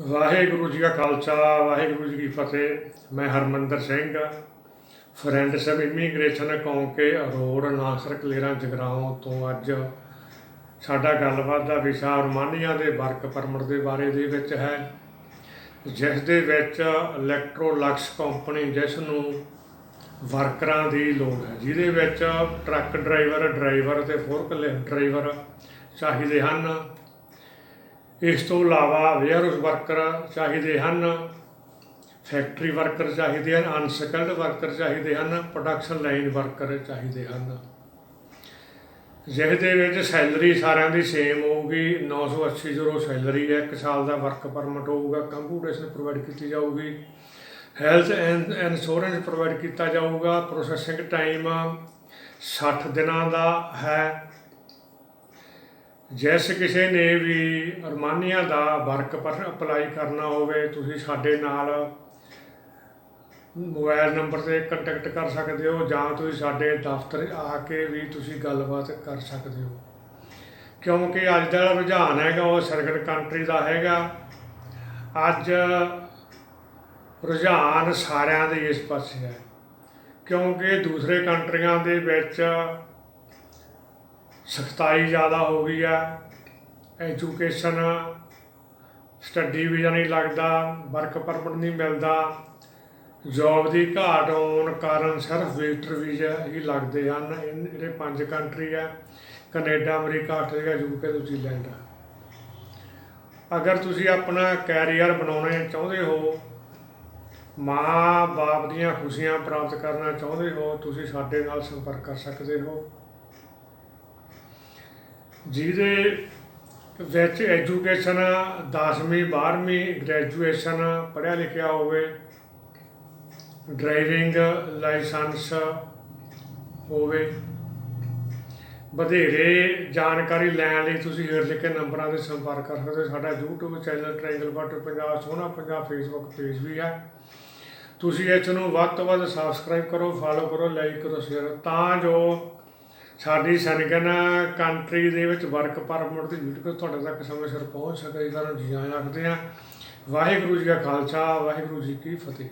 ਵਾਹਿਗੁਰੂ ਜੀ ਕਾ ਖਾਲਸਾ, ਵਾਹਿਗੁਰੂ ਜੀ ਕੀ ਫਤਿਹ। ਮੈਂ ਹਰਮੰਦਰ ਸਿੰਘ, ਫਰੈਂਡ ਸਭ ਇਮੀਗ੍ਰੇਸ਼ਨ ਕੌਂਕੇ ਅਰੋੜ, ਨਾਸਰ, ਕਲੇਰਾਂ, ਜਗਰਾਉਂ ਤੋਂ ਅੱਜ ਸਾਡਾ ਗੱਲਬਾਤ ਦਾ ਵਿਸ਼ਾ ਰਮਾਨੀਆਂ ਦੇ ਵਰਕ ਪਰਮਿਟ ਦੇ ਬਾਰੇ ਦੇ ਵਿੱਚ ਹੈ ਜਿਸ ਦੇ ਵਿੱਚ ਇਲੈਕਟ੍ਰੋਲਕਸ ਕੰਪਨੀ ਜਿਸ ਨੂੰ ਵਰਕਰਾਂ ਦੀ ਲੋੜ ਹੈ, ਜਿਹਦੇ ਵਿੱਚ ਟਰੱਕ ਡਰਾਈਵਰ ਡਰਾਈਵਰ ਤੇ ਫੋਰਕ ਡਰਾਈਵਰ ਚਾਹੀਦੇ ਹਨ। ਇਸ ਤੋਂ ਇਲਾਵਾ ਵੇਅਰਹਾਊਸ ਵਰਕਰ ਚਾਹੀਦੇ ਹਨ ਫੈਕਟਰੀ ਵਰਕਰ ਚਾਹੀਦੇ ਹਨ ਅਨਸਕਿਲਡ ਵਰਕਰ ਚਾਹੀਦੇ ਹਨ ਪ੍ਰੋਡਕਸ਼ਨ ਲਾਈਨ ਵਰਕਰ ਚਾਹੀਦੇ ਹਨ। ਜਿਸ ਦੇ ਵਿੱਚ ਸੈਲਰੀ ਸਾਰਿਆਂ ਦੀ ਸੇਮ ਹੋਊਗੀ 980 ਯੂਰੋ ਸੈਲਰੀ ਹੈ, ਇੱਕ ਸਾਲ ਦਾ ਵਰਕ ਪਰਮਿਟ ਹੋਊਗਾ ਕੰਪਿਊਟੇਸ਼ਨ ਪ੍ਰੋਵਾਈਡ ਕੀਤੀ ਜਾਊਗੀ। ਹੈਲਥ ਐਂਡ ਇੰਸ਼ੋਰੈਂਸ ਪ੍ਰੋਵਾਈਡ ਕੀਤਾ ਜਾਊਗਾ ਪ੍ਰੋਸੈਸਿੰਗ ਟਾਈਮ 60 ਦਿਨਾਂ ਦਾ ਹੈ ਜਿਸ ਕਿਸੇ ਨੇ ਵੀ ਅਰਮਾਨੀਆ ਦਾ ਵਰਕ ਪਰ ਅਪਲਾਈ ਕਰਨਾ ਹੋਵੇ, ਤੁਸੀਂ ਸਾਡੇ ਨਾਲ ਮੋਬਾਈਲ ਨੰਬਰ ਤੇ ਕੰਟੈਕਟ ਕਰ ਸਕਦੇ ਹੋ ਜਾਂ ਤੁਸੀਂ ਸਾਡੇ ਦਫ਼ਤਰ ਆ ਕੇ ਵੀ ਤੁਸੀਂ ਗੱਲਬਾਤ ਕਰ ਸਕਦੇ ਹੋ। ਕਿਉਂਕਿ ਅੱਜ ਦਾ ਰੁਝਾਨ ਹੈਗਾ, ਉਹ ਸਰਗਨ ਕੰਟਰੀ ਦਾ ਹੈਗਾ। ਅੱਜ ਰੁਝਾਨ ਸਾਰਿਆਂ ਦੇ ਇਸ ਪਾਸੇ ਹੈ। ਕਿਉਂਕਿ ਦੂਸਰੇ ਕੰਟਰੀਆਂ ਦੇ ਵਿੱਚ ਸਖਤਾਈ ਜ਼ਿਆਦਾ ਹੋ ਗਈ ਆ ਐਜੂਕੇਸ਼ਨ ਸਟੱਡੀ ਵੀਜ਼ਾ ਨਹੀਂ ਲੱਗਦਾ ਵਰਕ ਪਰਮਿਟ ਨਹੀਂ ਮਿਲਦਾ ਜੌਬ ਦੀ ਘਾਟ ਹੋਣ ਕਾਰਨ ਸਿਰਫ ਵੇਟਰ ਵੀਜ਼ਾ ਹੀ ਲੱਗਦੇ ਹਨ। ਇਨ- ਪੰਜ ਕੰਟਰੀ ਆ, ਕੈਨੇਡਾ, ਅਮਰੀਕਾ, ਆਸਟ੍ਰੇਲੀਆ ਯੂਕੇ ਤੇ ਨਿਊਜ਼ੀਲੈਂਡ ਅਗਰ ਤੁਸੀਂ ਆਪਣਾ ਕੈਰੀਅਰ ਬਣਾਉਣਾ ਚਾਹੁੰਦੇ ਹੋ ਮਾਂ ਬਾਪ ਦੀਆਂ ਖੁਸ਼ੀਆਂ ਪ੍ਰਾਪਤ ਕਰਨਾ ਚਾਹੁੰਦੇ ਹੋ, ਤੁਸੀਂ ਸਾਡੇ ਨਾਲ ਸੰਪਰਕ ਕਰ ਸਕਦੇ ਹੋ। ਜਿਹਦੇ ਵਿੱਚ ਐਜੂਕੇਸ਼ਨ 10ਵੀਂ 12ਵੀਂ ਗ੍ਰੈਜੂਏਸ਼ਨ ਪੜ੍ਹਿਆ ਲਿਖਿਆ ਹੋਵੇ, ਡਰਾਈਵਿੰਗ ਲਾਇਸੈਂਸ ਹੋਵੇ। ਵਧੇਰੇ ਜਾਣਕਾਰੀ ਲੈਣ ਲਈ ਤੁਸੀਂ ਹੇਠ ਲਿਖੇ ਨੰਬਰਾਂ ਤੇ ਸੰਪਰਕ ਕਰ ਸਕਦੇ ਹੋ। ਸਾਡਾ YouTube channel triangle water Punjab ਸੋਹਣਾ ਪੰਜਾਬ ਫੇਸਬੁੱਕ ਪੇਜ ਵੀ ਹੈ। ਤੁਸੀਂ ਇਸ ਨੂੰ ਵੱਧ ਤੋਂ ਵੱਧ ਸਬਸਕ੍ਰਾਈਬ ਕਰੋ ਫਾਲੋ ਕਰੋ ਲਾਈਕ ਕਰੋ ਸ਼ੇਅਰ ਤਾਂ ਜੋ ਸਾਡੀ ਸੈਨਿਕਨ ਕੰਟਰੀ ਦੇ ਵਿੱਚ ਵਰਕ ਪਰਮਿਟ ਦੀ ਵੀਡੀਓ ਤੁਹਾਡੇ ਤੱਕ ਸਮੇਂ ਸਿਰ ਪਹੁੰਚ ਸਕੇ, ਇਸ ਕਾਰਨ ਜੀ ਆਇਆਂ ਆਖਦੇ ਹਾਂ ਵਾਹਿਗੁਰੂ ਜੀ ਕਾ ਖਾਲਸਾ, ਵਾਹਿਗੁਰੂ ਜੀ ਕੀ ਫਤਿਹ।